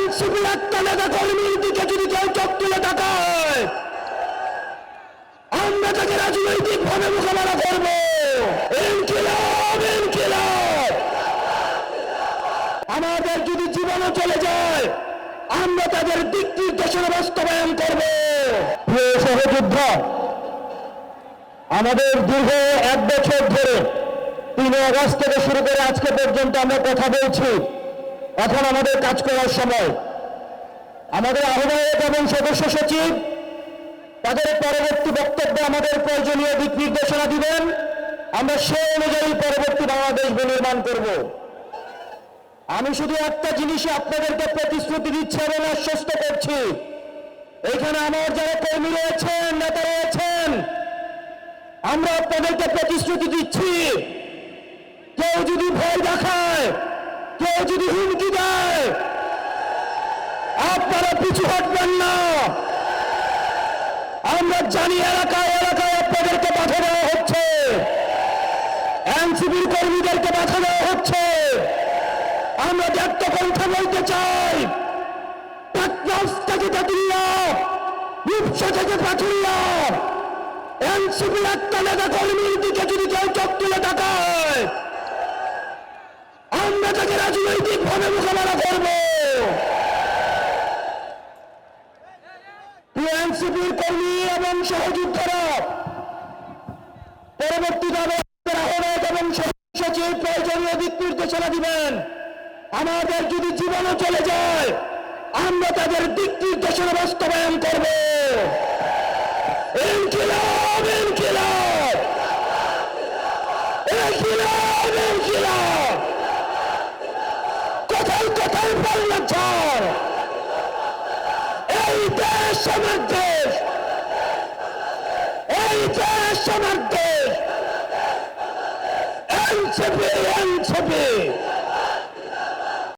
এনসিপির একটা রাজনৈতিক ভাবে আমাদের যদি জীবনও চলে যায়, আমরা তাদের দিক নির্দেশনা বাস্তবায়ন করব। সহযোদ্ধা, আমাদের দীর্ঘ এক বছর ধরে তিন আগস্ট থেকে শুরু করে আজকে পর্যন্ত আমরা কথা বলছি। এখন আমাদের কাজ করার সময়। আমাদের আহ্বায়ক এবং সদস্য সচিব, তাদের পরবর্তী বক্তব্যে আমাদের প্রয়োজনীয় দিক নির্দেশনা দিবেন। আমরা সে অনুযায়ী পরবর্তী বাংলাদেশ বিনির্মাণ করব। আমি শুধু একটা জিনিসে আপনাদেরকে প্রতিশ্রুতি দিচ্ছি এবং আশ্বস্ত করছি। এখানে আমার যারা কর্মী রয়েছেন, নেতা রয়েছেন, আমরা আপনাদেরকে প্রতিশ্রুতি দিচ্ছি। কেউ যদি ভয় দেখায়, কেউ যদি হুমকি পিছু হটবেন না। আমরা জানি এলাকায় এলাকায় আপনাদেরকে বাধা দেওয়া হচ্ছে। এনসিবির কর্মীদেরকে বাধা দেওয়া হচ্ছে। আমরা ব্যক্ত কণ্ঠে বলতে চাই আমরা তাকে রাজনৈতিক ভাবে মোকাবেলা করব। এনসিপির কর্মী এবং সহযোদ্ধারা পরবর্তীভাবে আহ্বায়ক এবং সচিব প্রয়োজনীয় দিক নির্দেশনা দিবেন। আমাদের যদি জীবনও চলে যায়, আমরা তাদের দিক নির্দেশনা বাস্তবায়ন করব। ইনকিলাব ইনকিলাব! ইনকিলাব ইনকিলাব! এই দেশ আমার দেশ এই দেশ আমার দেশ এনসিপি এনসিপি